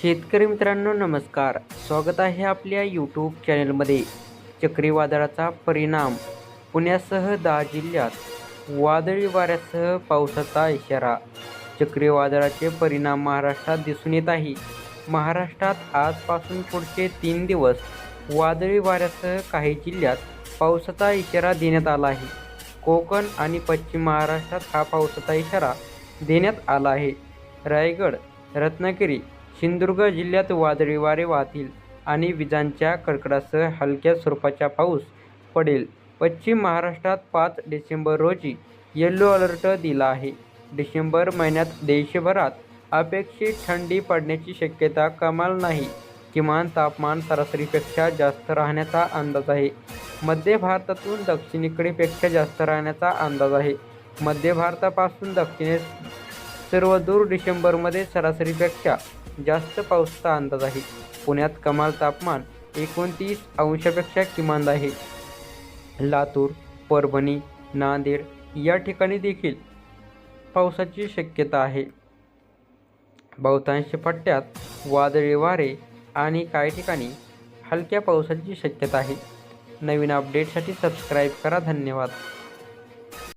शेतकरी मित्रांनो नमस्कार. स्वागत आहे आपल्या यूट्यूब चॅनलमध्ये चक्रीवादळाचा परिणाम. पुण्यासह दहा जिल्ह्यात वादळी वाऱ्यासह पावसाचा इशारा. चक्रीवादळाचे परिणाम महाराष्ट्रात दिसून येत आहे. महाराष्ट्रात आजपासून पुढचे तीन दिवस वादळी वाऱ्यासह काही जिल्ह्यात पावसाचा इशारा देण्यात आला आहे. कोकण आणि पश्चिम महाराष्ट्रात हा पावसाचा इशारा देण्यात आला आहे. रायगड रत्नागिरी सिंधुदुर्ग जिल्ह्यात वादळी वारे वाहतील आणि विजांच्या कडकडासह हलक्या स्वरूपाचा पाऊस पडेल. पश्चिम महाराष्ट्रात पाच डिसेंबर रोजी येल्लो अलर्ट दिला आहे. डिसेंबर महिन्यात देशभरात अपेक्षित थंडी पडण्याची शक्यता कमाल नाही. किमान तापमान सरासरीपेक्षा जास्त राहण्याचा अंदाज आहे. मध्य भारतातून दक्षिणेकडेपेक्षा जास्त राहण्याचा अंदाज आहे. मध्य भारतापासून दक्षिणेस सर्व दूर डिसेंबरमध्ये सरासरीपेक्षा जास्त पाऊसचा अंदाज आहे. पुण्यात कमाल तापमान एकोणतीस अंशापेक्षा किमान आहे. लातूर परभणी नांदेड या ठिकाणी देखील पावसाची शक्यता आहे. बहुतांश पट्ट्यात वादळी वारे आणि काही ठिकाणी हलक्या पावसाची शक्यता आहे. नवीन अपडेटसाठी सबस्क्राईब करा. धन्यवाद.